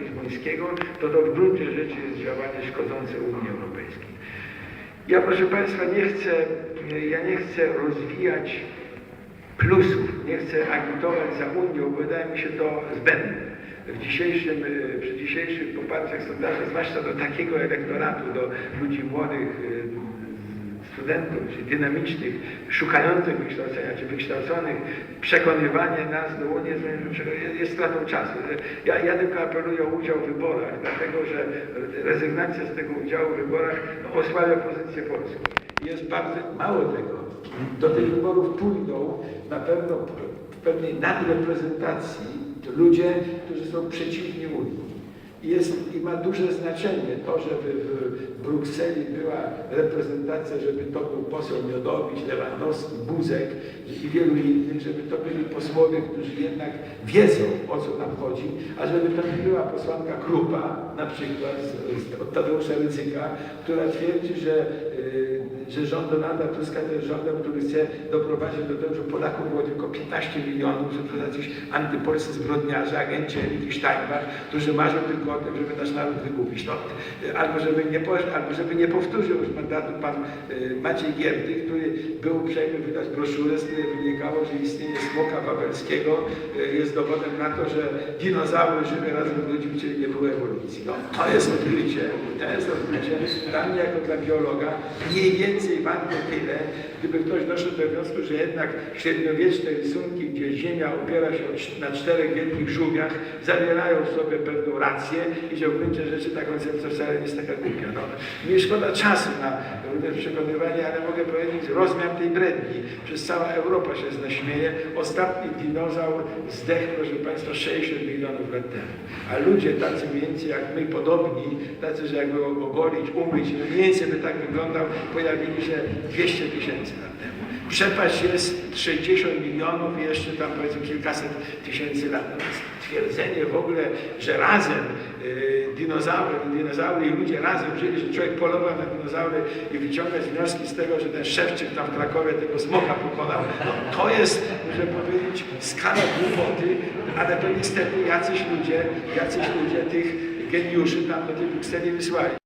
lizbońskiego, to to w gruncie rzeczy jest działanie szkodzące Unii Europejskiej. Ja proszę Państwa nie chcę, ja nie chcę rozwijać plusów, nie chcę agitować za Unią, bo wydaje mi się to zbędne. W dzisiejszym, e, przy dzisiejszych poparciach sondaży, zwłaszcza do takiego elektoratu, do ludzi młodych, e, studentów, czy dynamicznych, szukających wykształcenia, czy wykształconych, przekonywanie nas do Unii jest, stratą czasu. Ja, ja tylko apeluję o udział w wyborach, dlatego że rezygnacja z tego udziału w wyborach osłabia pozycję Polski. Jest bardzo mało tego. Do tych wyborów pójdą na pewno w pewnej nadreprezentacji ludzie, którzy są przeciwni Unii. Jest, I ma duże znaczenie to, żeby w Brukseli była reprezentacja, żeby to był poseł Miodowicz, Lewandowski, Buzek i wielu innych, żeby to byli posłowie, którzy jednak wiedzą, o co nam chodzi, a żeby tam była posłanka Krupa, na przykład z, od Tadeusza Rydzyka, która twierdzi, że, yy, że rząd Donalda Tuska to jest rządem, który chce doprowadzić do tego, że Polaków było tylko 15 milionów, że to jacyś antypolscy zbrodniarze, agenci Elity Steinbach, którzy marzą tylko o tym, żeby nasz naród wygubić. No, albo, żeby nie, albo żeby nie powtórzył już mandatu pan y, Maciej Gierdy, który był uprzejmy wydać broszurę, z której wynikało, że istnienie smoka wawelskiego y, jest dowodem na to, że dinozaury żyły razem z ludźmi, czyli nie było ewolucji. No, to jest odkrycie, to jest odkrycie. Dla mnie jako dla biologa mniej więcej warte tyle, gdyby ktoś doszedł do wniosku, że jednak średniowieczne rysunki, gdzie Ziemia opiera się na czterech wielkich żółwiach, zawierają w sobie pewną rację i że w gruncie rzeczy ta koncepcja wcale nie jest taka głupia. No, mi szkoda czasu na różne przekonywanie, ale mogę powiedzieć rozmiar tej bredni. Przez cała Europa się z nas śmieje. Ostatni dinozaur zdechł, proszę Państwa, 60 milionów lat temu. A ludzie tacy więcej jak my, podobni, tacy, że jakby go ogolić, umyć, no mniej więcej by tak wyglądał, pojawili się 200 tysięcy lat temu. Przepaść jest 60 milionów i jeszcze tam powiedzmy kilkaset tysięcy lat. Więc twierdzenie w ogóle, że razem y, dinozaury, dinozaury i ludzie razem żyli, że człowiek polował na dinozaury i wyciągać wnioski z tego, że ten Szewczyk tam w Krakowie tego smoka pokonał, no, to jest, muszę powiedzieć, skala głupoty, ale to niestety jacyś ludzie, jacyś ludzie tych geniuszy tam do tej Brukseli wysłali.